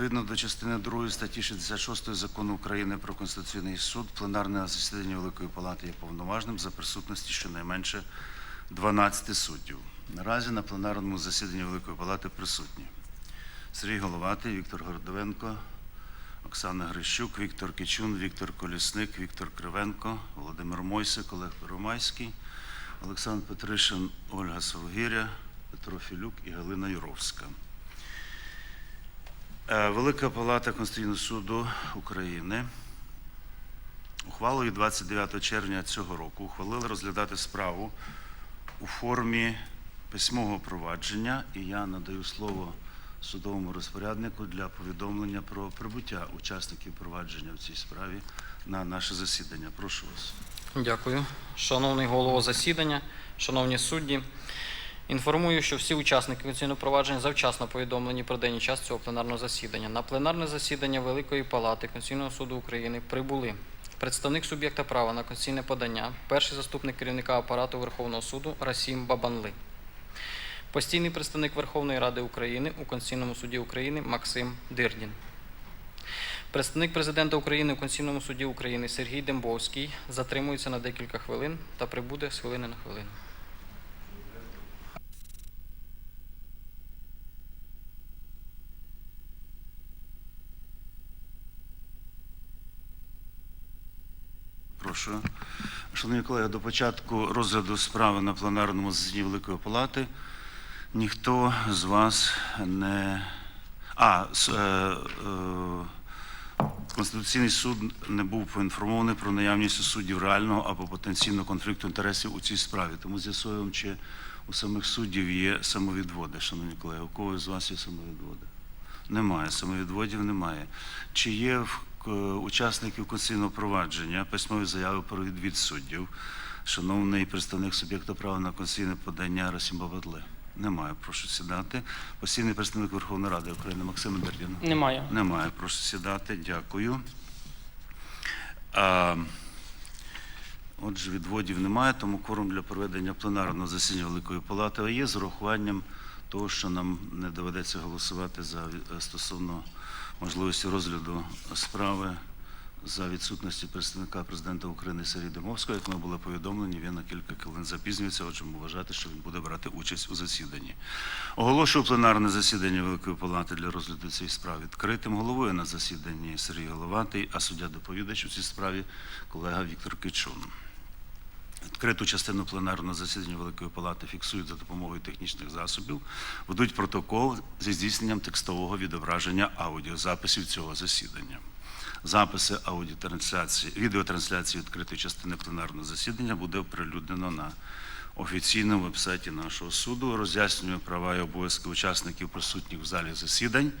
Відповідно до частини 2 статті 66 Закону України про Конституційний суд, пленарне засідання Великої Палати є повноважним за присутності щонайменше 12 суддів. Наразі на пленарному засіданні Великої Палати присутні Сергій Головатий, Віктор Гордовенко, Оксана Грищук, Віктор Кичун, Віктор Колісник, Віктор Кривенко, Володимир Мойсик, Олег Первомайський, Олександр Петришин, Ольга Совгиря, Петро Філюк і Галина Юровська. Е, Велика Палата Конституційного суду України ухвалою 29 червня цього року ухвалила розглядати справу у формі письмового провадження, і я надаю слово судовому розпоряднику для повідомлення про прибуття учасників провадження в цій справі на наше засідання. Прошу вас. Дякую. Шановний голово засідання, шановні судді, інформую, що всі учасники конституційного провадження завчасно повідомлені про день і час цього пленарного засідання. На пленарне засідання Великої Палати Конституційного суду України прибули представник суб'єкта права на конституційне подання, перший заступник керівника апарату Верховного суду Расім Бабанли, постійний представник Верховної Ради України у Конституційному суді України Максим Дирдін. Представник президента України у Конституційному суді України Сергій Дембовський затримується на декілька хвилин та прибуде з хвилини на хвилину. Прошу. Шановні колеги, до початку розгляду справи на пленарному засіданні Великої Палати ніхто з вас не. А, е, е, Конституційний суд не був поінформований про наявність у суддів реального або потенційного конфлікту інтересів у цій справі. Тому з'ясуємо, чи у самих суддів є самовідводи. Шановні колеги, у кого з вас є самовідводи? Немає, самовідводів немає. Чи є в учасників конституційного провадження письмові заяви про відвід суддів? Шановний представник суб'єкта права на конституційне подання Расім Бабадли? Немає. Прошу сідати. Постійний представник Верховної Ради України Максим Дердін. Немає. Немає. Прошу сідати. Дякую. А, отже, відводів немає, тому кворум для проведення пленарного засідання Великої Палати є з урахуванням того, що нам не доведеться голосувати за е, стосовно можливості розгляду справи за відсутності представника президента України Сергія Демовського. Як ми були повідомлені, він на кілька хвилин запізнюється, отже, ми вважати, що він буде брати участь у засіданні. Оголошую пленарне засідання Великої Палати для розгляду цієї справи відкритим. Головою на засіданні Сергій Головатий, а суддя-доповідач у цій справі колега Віктор Кичун. Відкриту частину пленарного засідання Великої Палати фіксують за допомогою технічних засобів, ведуть протокол зі здійсненням текстового відображення аудіозаписів цього засідання. Записи аудіотрансляції, відеотрансляції відкритої частини пленарного засідання буде оприлюднено на офіційному вебсайті нашого суду. Роз'яснюю права і обов'язки учасників присутніх в залі засідань.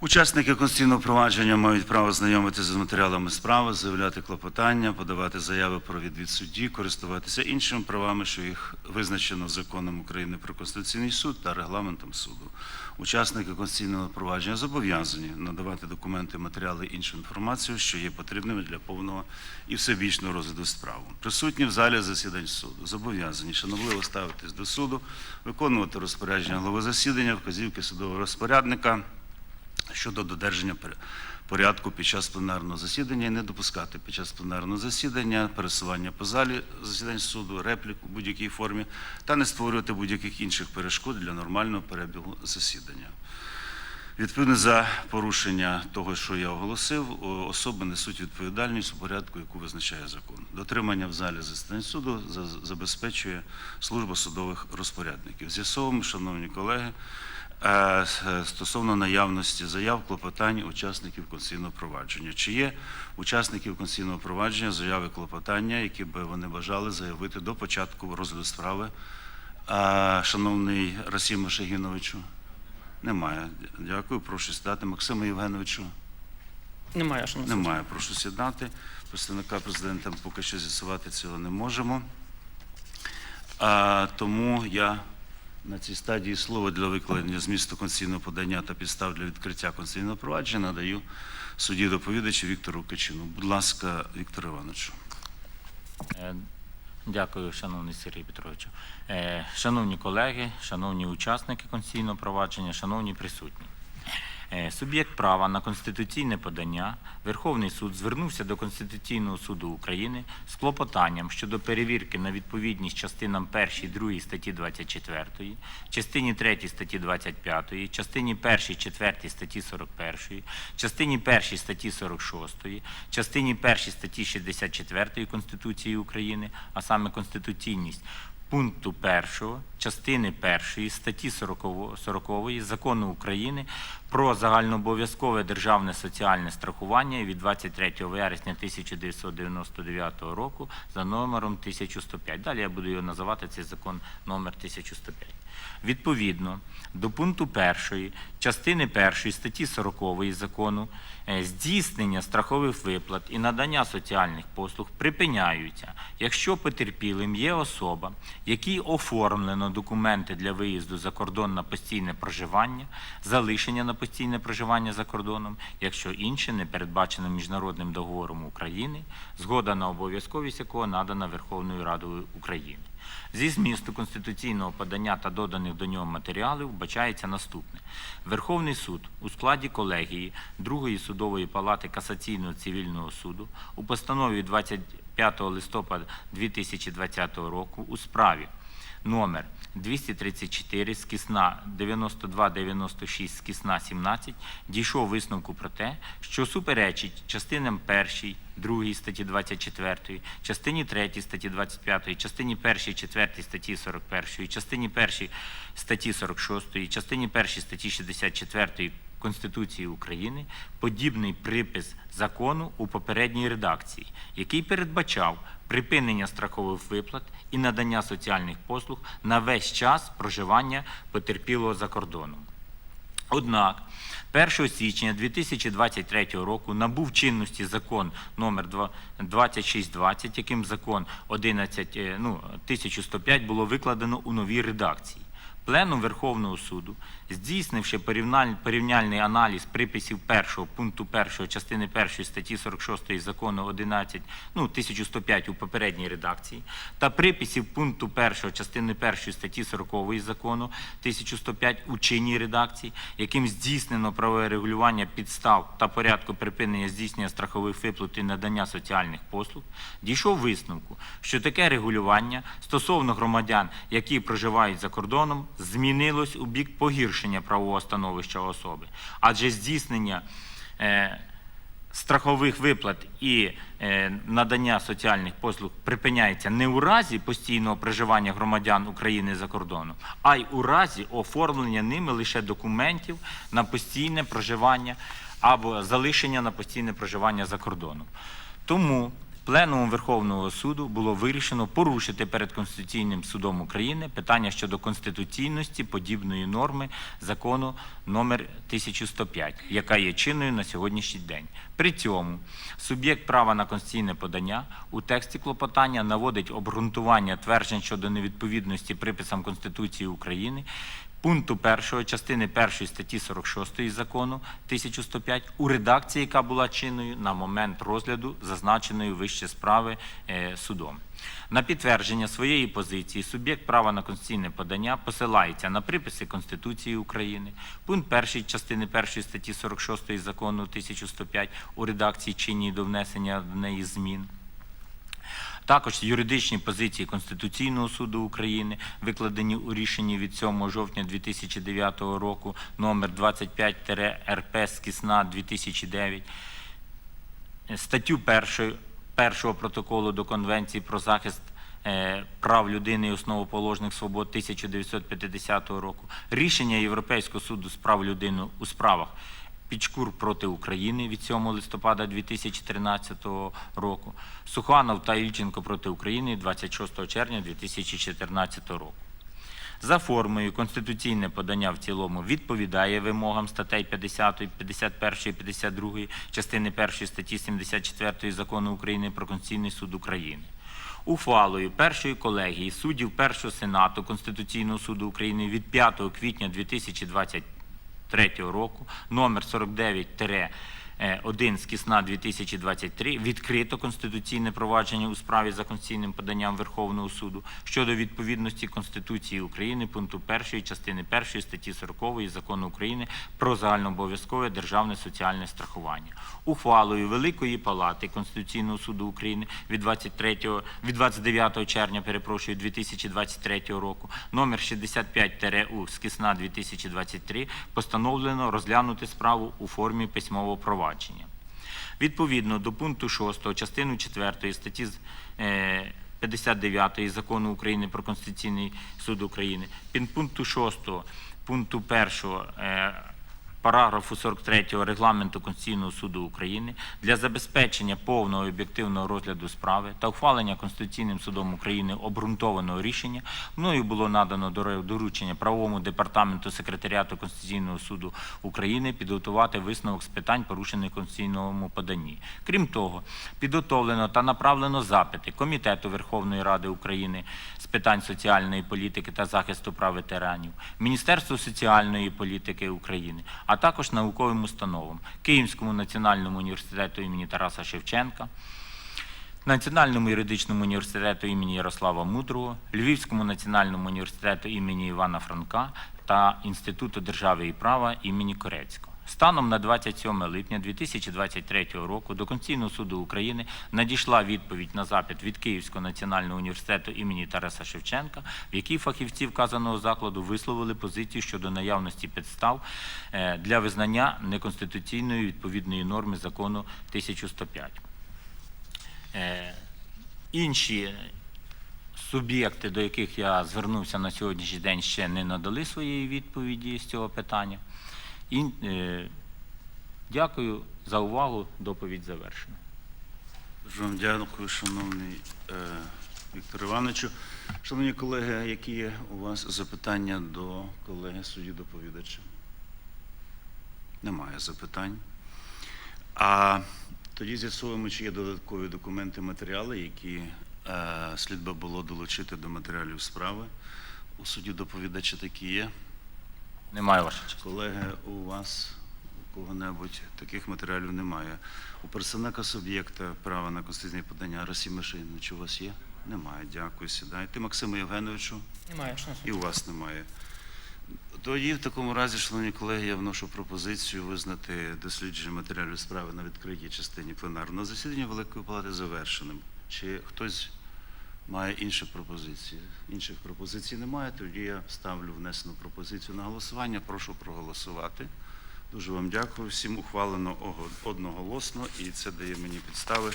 Учасники конституційного провадження мають право знайомитися з матеріалами справи, заявляти клопотання, подавати заяви про відвід судді, користуватися іншими правами, що їх визначено законом України про Конституційний суд та регламентом суду. Учасники конституційного провадження зобов'язані надавати документи, матеріали іншу інформацію, що є потрібними для повного і всебічного розгляду справи. Присутні в залі засідань суду зобов'язані шанобливо ставитись до суду, виконувати розпорядження голови засідання, вказівки судового розпорядника щодо додержання порядку під час пленарного засідання і не допускати під час пленарного засідання пересування по залі засідань суду, реплік у будь-якій формі та не створювати будь-яких інших перешкод для нормального перебігу засідання. Відповідно за порушення того, що я оголосив, особи несуть відповідальність у порядку, яку визначає закон. Дотримання в залі засідань суду за- забезпечує служба судових розпорядників. З'ясовуємо, шановні колеги, стосовно наявності заяв, клопотань учасників конституційного провадження. Чи є учасників конституційного провадження заяви клопотання, які би вони бажали заявити до початку розгляду справи? Шановний Расіму Шагіновичу? Немає. Дякую. Прошу сідати. Максиму Євгеновичу? Немає, шановний. Немає. Прошу сідати. Представника президента поки що з'ясувати цього не можемо. А, тому я на цій стадії слово для викладення змісту конституційного подання та підстав для відкриття конституційного провадження надаю судді доповідачу Віктору Качину. Будь ласка, Віктор Івановичу. Е, Дякую, шановний Сергій Петровичу. Е, Шановні колеги, шановні учасники конституційного провадження, шановні присутні. Е, Суб'єкт права на конституційне подання Верховний суд звернувся до Конституційного суду України з клопотанням щодо перевірки на відповідність частинам 1, 2 статті 24, частині 3 статті 25, частині 1, 4 статті 41, частині 1 статті 46, частині 1 статті 64 Конституції України, а саме конституційність пункту 1, частини 1 статті 40, 40 Закону України про загальнообов'язкове державне соціальне страхування від 23 вересня 1999 року за номером 1105. Далі я буду його називати цей закон номер 1105. Відповідно до пункту 1 частини 1 статті 40 закону е, здійснення страхових виплат і надання соціальних послуг припиняються, якщо потерпілим є особа, якій оформлено документи для виїзду за кордон на постійне проживання, залишення на постійне проживання за кордоном, якщо інше не передбачено міжнародним договором України, згода на обов'язковість якого надана Верховною Радою України. Зі змісту конституційного подання та доданих до нього матеріалів вбачається наступне: Верховний суд у складі колегії Другої судової палати касаційного цивільного суду у постанові 25 листопада 2020 року у справі номер 234 скісна 9296 скісна 17 дійшов висновку про те, що суперечить частинам 1, 2 статті 24, частині 3 статті 25, частині 1, 4 статті 41, частині 1 статті 46, частині 1 статті 64 Конституції України подібний припис закону у попередній редакції, який передбачав припинення страхових виплат і надання соціальних послуг на весь час проживання потерпілого за кордоном. Однак 1 січня 2023 року набув чинності закон номер 2620, яким закон 11, е, ну, 1105 було викладено у новій редакції. Пленум Верховного суду, здійснивши порівняльний аналіз приписів першого пункту 1 частини 1 статті 46 закону 11, ну, 1105 у попередній редакції, та приписів пункту 1 частини 1 статті 40 закону 1105 у чинній редакції, яким здійснено правове регулювання підстав та порядку припинення здійснення страхових виплат і надання соціальних послуг, дійшов висновку, що таке регулювання стосовно громадян, які проживають за кордоном, змінилось у бік погіршення правового становища особи, адже здійснення е, страхових виплат і е, надання соціальних послуг припиняється не у разі постійного проживання громадян України за кордоном, а й у разі оформлення ними лише документів на постійне проживання або залишення на постійне проживання за кордоном. Тому Пленумом Верховного суду було вирішено порушити перед Конституційним судом України питання щодо конституційності подібної норми закону номер 1105, яка є чинною на сьогоднішній день. При цьому суб'єкт права на конституційне подання у тексті клопотання наводить обґрунтування тверджень щодо невідповідності приписам Конституції України пункту 1 частини 1 статті 46 закону 1105 у редакції, яка була чинною на момент розгляду зазначеної вище справи е, судом. На підтвердження своєї позиції суб'єкт права на конституційне подання посилається на приписи Конституції України, пункт 1 частини 1 статті 46 закону 1105 у редакції чинній до внесення в неї змін. Також юридичні позиції Конституційного суду України, викладені у рішенні від 7 жовтня 2009 року номер 25-РП Скісна 2009, статтю 1 першого протоколу до Конвенції про захист е, прав людини і основоположних свобод 1950 року, рішення Європейського суду з прав людини у справах Пічкур проти України від 7 листопада 2013 року, Суханов та Ільченко проти України 26 червня 2014 року. За формою конституційне подання в цілому відповідає вимогам статей 50, 51, 52 частини 1 статті 74 Закону України про Конституційний суд України. Ухвалою першої колегії суддів Першого Сенату Конституційного суду України від 5 квітня 2023 року номер 49 1 з кісна 2023 відкрито конституційне провадження у справі за конституційним поданням Верховного суду щодо відповідності Конституції України пункту 1 частини 1 статті 40 Закону України про загальнообов'язкове державне соціальне страхування. Ухвалою Великої Палати Конституційного суду України від 23 від 29 червня, перепрошую, 2023 року, номер 65-УС з кисна 2023 постановлено розглянути справу у формі письмового провадження. Відповідно до пункту 6 частини 4 статті е, 59 Закону України про Конституційний суд України, підпункту 6 пункту 1 е, параграфу 43 Регламенту Конституційного суду України для забезпечення повного і об'єктивного розгляду справи та ухвалення Конституційним судом України обґрунтованого рішення мною було надано доручення правовому департаменту секретаріату Конституційного суду України підготувати висновок з питань, порушених конституційному поданні. Крім того, підготовлено та направлено запити Комітету Верховної Ради України з питань соціальної політики та захисту прав ветеранів, Міністерству соціальної політики України, а також науковим установам Київському національному університету імені Тараса Шевченка, Національному юридичному університету імені Ярослава Мудрого, Львівському національному університету імені Івана Франка та Інституту держави і права імені Корецького. Станом на 27 липня 2023 року до Конституційного суду України надійшла відповідь на запит від Київського національного університету імені Тараса Шевченка, в якій фахівці вказаного закладу висловили позицію щодо наявності підстав е, для визнання неконституційної відповідної норми закону 1105. Е, Інші суб'єкти, до яких я звернувся на сьогоднішній день, ще не надали своєї відповіді з цього питання. І, е, дякую за увагу. Доповідь завершена. Дуже вам дякую, шановний е, Віктор Івановичу. Шановні колеги, які є у вас запитання до колеги судді доповідача? Немає запитань. А тоді з'ясуємо, чи є додаткові документи, матеріали, які е, слід би було долучити до матеріалів справи. У суді доповідача такі є. Немає ваша честь. Колеги, у вас у кого-небудь таких матеріалів немає. У представника суб'єкта права на конституційне подання Росії Мишинич у вас є? Немає. Дякую. Сідайте. Максиму Євгеновичу, Немає і у вас немає. Тоді, в такому разі, шановні колеги, я вношу пропозицію визнати дослідження матеріалів справи на відкритій частині пленарного засідання Великої Палати завершеним. Чи хтось має інші пропозиції? Інших пропозицій немає. Тоді я ставлю внесену пропозицію на голосування. Прошу проголосувати. Дуже вам дякую. Всім ухвалено одноголосно, і це дає мені підстави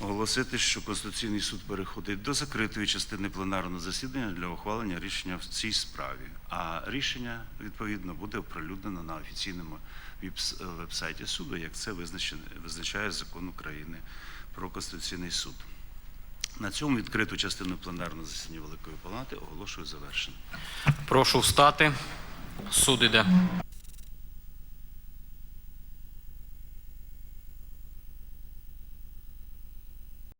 оголосити, що Конституційний суд переходить до закритої частини пленарного засідання для ухвалення рішення в цій справі. А рішення відповідно буде оприлюднено на офіційному вебсайті суду, як це визначає закон України про Конституційний суд. На цьому відкриту частину пленарного засідання Великої Палати оголошую завершеною. Прошу встати. Суд іде.